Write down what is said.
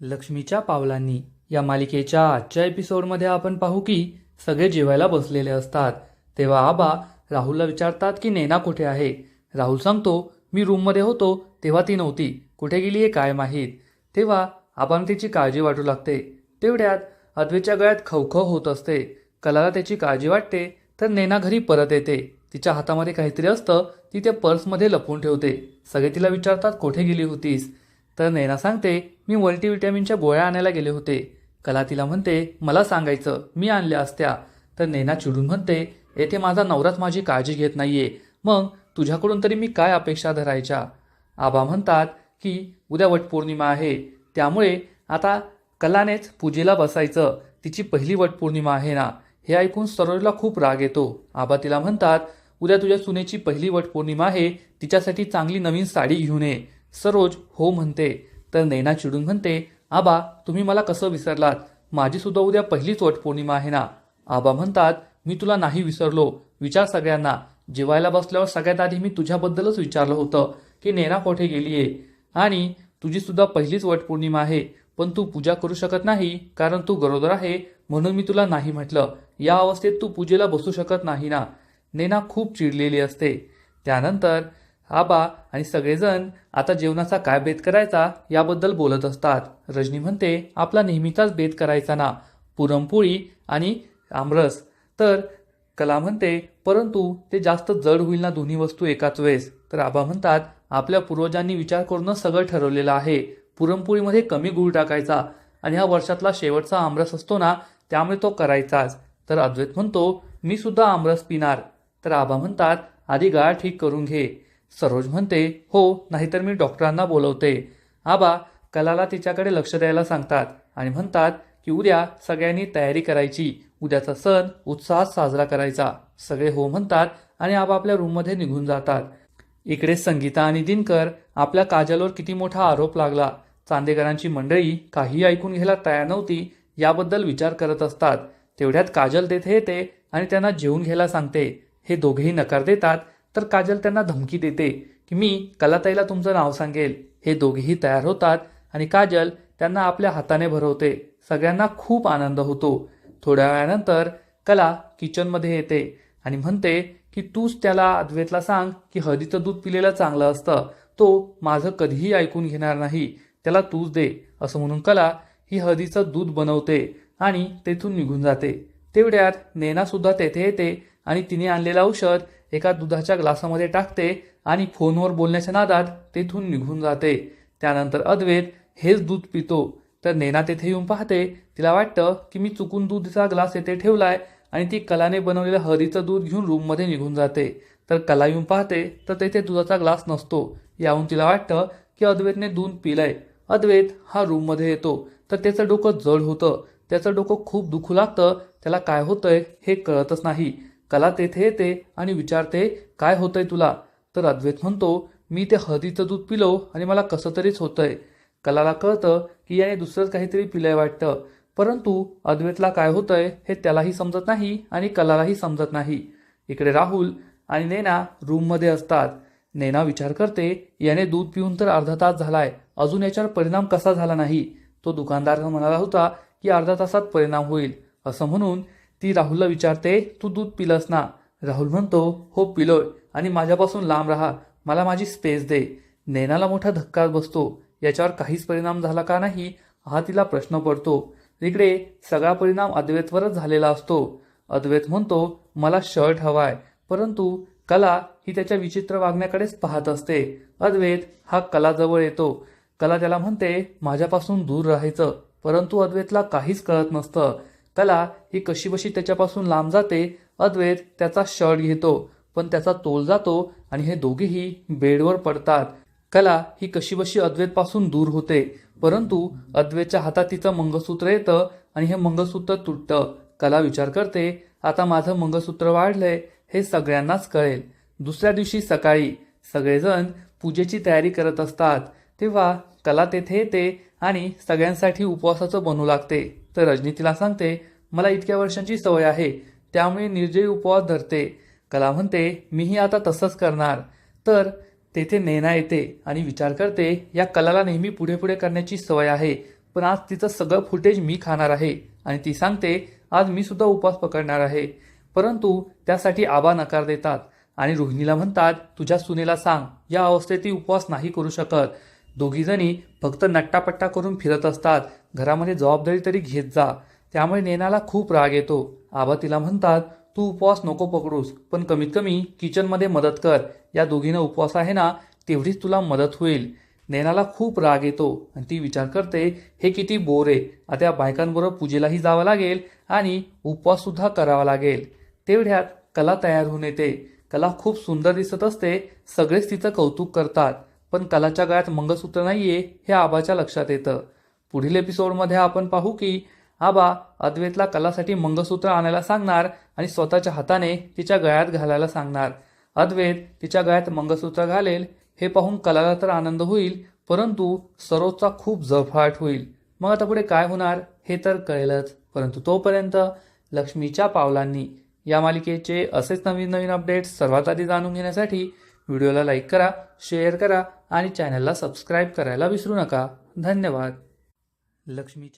लक्ष्मीच्या पावलांनी. या मालिकेच्या आजच्या एपिसोडमध्ये आपण पाहू की सगळे जेवायला बसलेले असतात. तेव्हा आबा राहुलला विचारतात की नैना कुठे आहे? राहुल सांगतो मी रूममध्ये होतो तेव्हा ती नव्हती. कुठे गेली आहे काय माहीत? तेव्हा आपण तिची काळजी वाटू लागते. तेवढ्यात अद्वेच्या गळ्यात खवखव होत असते. कलाला त्याची काळजी वाटते तर नैना घरी परत येते. तिच्या हातामध्ये काहीतरी असतं ती त्या पर्समध्ये लपवून ठेवते. सगळे तिला विचारतात कुठे गेली होतीस? तर नैना सांगते मी मल्टीव्हिटॅमिनच्या गोळ्या आणायला गेले होते. कला तिला म्हणते मला सांगायचं मी आणल्या असत्या. तर नैना चिडून म्हणते येथे माझा नवराच माझी काळजी घेत नाहीये. मग तुझ्याकडून तरी मी काय अपेक्षा धरायच्या? आबा म्हणतात की उद्या वटपौर्णिमा आहे. त्यामुळे आता कलानेच पूजेला बसायचं. तिची पहिली वटपौर्णिमा आहे ना. हे ऐकून सरोजला खूप राग येतो. आबा तिला म्हणतात उद्या तुझ्या सुनेची पहिली वटपौर्णिमा आहे. तिच्यासाठी चांगली नवीन साडी घेऊन ये. सरोज हो म्हणते तर नैना चिडून म्हणते आबा तुम्ही मला कसं विसरलात? माझी सुद्धा उद्या पहिलीच वटपौर्णिमा आहे ना? आबा म्हणतात मी तुला नाही विसरलो. विचार सगळ्यांना. जेवायला बसल्यावर सगळ्यात आधी मी तुझ्याबद्दलच विचारलं होतं की नैना कोठे गेलीये? आणि तुझी सुद्धा पहिलीच वटपौर्णिमा आहे पण तू पूजा करू शकत नाही कारण तू गरोदर आहे म्हणून मी तुला नाही म्हटलं. या अवस्थेत तू पूजेला बसू शकत नाही ना? नैना खूप चिडलेली असते. त्यानंतर आबा आणि सगळेजण आता जेवणाचा काय बेत करायचा याबद्दल बोलत असतात. रजनी म्हणते आपला नेहमीचाच बेत करायचा ना. पुरणपोळी आणि आमरस. तर कला म्हणते परंतु ते जास्त जड होईल ना दोन्ही वस्तू एकाच वेळेस. तर आबा म्हणतात आपल्या पूर्वजांनी विचार करूनच सगळं ठरवलेलं आहे. पुरणपोळीमध्ये कमी गूळ टाकायचा आणि हा वर्षातला शेवटचा आमरस असतो ना त्यामुळे तो करायचाच. तर अद्वैत म्हणतो मी सुद्धा आमरस पिणार. तर आबा म्हणतात आधी गाळ ठीक करून घे. सरोज म्हणते हो नाहीतर मी डॉक्टरांना बोलवते. आबा कलाला तिच्याकडे लक्ष द्यायला सांगतात आणि म्हणतात की उद्या सगळ्यांनी तयारी करायची. उद्याचा सण उत्साहात साजरा करायचा. सगळे हो म्हणतात आणि आपापल्या रूममध्ये निघून जातात. इकडे संगीता आणि दिनकर आपल्या काजलवर किती मोठा आरोप लागला. चांदेकरांची मंडळी काही ऐकून घ्यायला तयार नव्हती याबद्दल विचार करत असतात. तेवढ्यात काजल तेथे येते आणि त्यांना जेवून घ्यायला सांगते. हे दोघेही नकार देतात तर काजल त्यांना धमकी देते की मी कलाताईला तुमचं नाव सांगेल. हे दोघेही तयार होतात आणि काजल त्यांना आपल्या हाताने भरवते. सगळ्यांना खूप आनंद होतो. थोड्या वेळानंतर कला किचनमध्ये येते आणि म्हणते की तूच त्याला अद्वैतला सांग की हळदीचं दूध पिलेलं चांगलं असतं. तो माझं कधीही ऐकून घेणार नाही. त्याला तूच दे. असं म्हणून कला ही हळदीचं दूध बनवते आणि तेथून निघून जाते. तेवढ्यात नेना सुद्धा तेथे येते आणि तिने आणलेलं औषध एका दुधाच्या ग्लासामध्ये टाकते आणि फोनवर बोलण्याच्या नादात तेथून निघून जाते. त्यानंतर अद्वैत हेच दूध पितो. तर नेना तेथे येऊन पाहते तिला वाटतं की मी चुकून दूधचा ग्लास येथे ठेवलाय आणि ती कलाने बनवलेलं हळदीचं दूध घेऊन रूममध्ये निघून जाते. तर कला येऊन पाहते तर तेथे दुधाचा ग्लास नसतो. याहून तिला वाटतं की अद्वैतने दूध पिलंय. अद्वैत हा रूममध्ये येतो. तर त्याचं डोकं जड होतं. त्याचं डोकं खूप दुखू लागतं. त्याला काय होतंय हे कळतच नाही. कला तेथे येते आणि विचारते काय होतंय तुला? तर अद्वैत म्हणतो मी ते हळदीचं दूध पिलो आणि मला कसं तरीच होतंय. कलाला कळतं की याने दुसरंच काहीतरी पिलंय वाटतं परंतु अद्वैतला काय होतंय हे त्यालाही समजत नाही आणि कलालाही समजत नाही. इकडे राहुल आणि नैना रूममध्ये असतात. नैना विचार करते याने दूध पिऊन तर अर्धा तास झालाय अजून याच्यावर परिणाम कसा झाला नाही? तो दुकानदार म्हणाला होता की अर्धा तासात परिणाम होईल असं म्हणून ती राहुलला विचारते तू दूध पिलंस ना? राहुल म्हणतो हो पिलोय आणि माझ्यापासून लांब राहा मला माझी स्पेस दे. नैनाला मोठा धक्का बसतो. याच्यावर काहीच परिणाम झाला का नाही हा तिला प्रश्न पडतो. इकडे सगळा परिणाम अद्वैतवरच झालेला असतो. अद्वैत म्हणतो मला शर्ट हवाय परंतु कला ही त्याच्या विचित्र वागण्याकडेच पाहत असते. अद्वैत हा कलाजवळ येतो. कला त्याला म्हणते माझ्यापासून दूर राहायचं. परंतु अद्वैतला काहीच कळत नसतं. कला ही कशीबशी त्याच्यापासून लांब जाते अद्वैत त्याचा शर्ट घेतो पण त्याचा तोल जातो आणि हे दोघेही बेडवर पडतात. कला ही कशीबशी अद्वैतपासून दूर होते परंतु अद्वैतच्या हातात तिचं मंगळसूत्र येतं आणि हे मंगळसूत्र तुटतं. कला विचार करते आता माझं मंगळसूत्र वाढलंय हे सगळ्यांनाच कळेल. दुसऱ्या दिवशी सकाळी सगळेजण पूजेची तयारी करत असतात. तेव्हा कला तेथे येते आणि सगळ्यांसाठी उपवासाचं बनवू लागते. तर रजनी तिला सांगते मला इतक्या वर्षांची सवय आहे त्यामुळे निर्जयी उपवास धरते. कला म्हणते मीही आता तसंच करणार. तर तेथे नेना येते आणि विचार करते या कलाला नेहमी पुढे पुढे करण्याची सवय आहे पण आज तिचं सगळं फुटेज मी खाणार आहे आणि ती सांगते आज मी सुद्धा उपवास पकडणार आहे. परंतु त्यासाठी आबा नकार देतात. आणि रोहिणीला म्हणतात तुझ्या सुनेला सांग या अवस्थेत ती उपवास नाही करू शकत. दोघीजणी फक्त नट्टापट्टा करून फिरत असतात. घरामध्ये जबाबदारी तरी घेत जा. त्यामुळे नेनाला खूप राग येतो. आबा तिला म्हणतात तू उपवास नको पकडूस पण कमीत कमी किचनमध्ये मदत कर. या दोघींना उपवास आहे ना तेवढीच तुला मदत होईल. नैनाला खूप राग येतो आणि ती विचार करते हे किती बोर आहे. आता या बायकांबरोबर पूजेलाही जावं लागेल आणि उपवाससुद्धा करावा लागेल. तेवढ्यात कला तयार होऊन येते. कला खूप सुंदर दिसत असते. सगळेच तिचं कौतुक करतात. पण कलाच्या गळ्यात मंगळसूत्र नाहीये हे आबाच्या लक्षात येतं. पुढील एपिसोडमध्ये आपण पाहू की आबा अद्वैतला कलासाठी मंगळसूत्र आणायला सांगणार आणि स्वतःच्या हाताने तिच्या गळ्यात घालायला सांगणार. अद्वैत तिच्या गळ्यात मंगळसूत्र घालेल हे पाहून कलाला तर आनंद होईल परंतु सरोजचा खूप जळफाट होईल. मग आता पुढे काय होणार हे तर कळेलच परंतु तोपर्यंत लक्ष्मीच्या पावलांनी. या मालिकेचे असेच नवीन नवीन अपडेट्स सर्वात आधी जाणून घेण्यासाठी व्हिडिओला लाईक करा शेअर करा आणि चॅनलला सबस्क्राईब करायला विसरू नका. धन्यवाद. लक्ष्मीच्या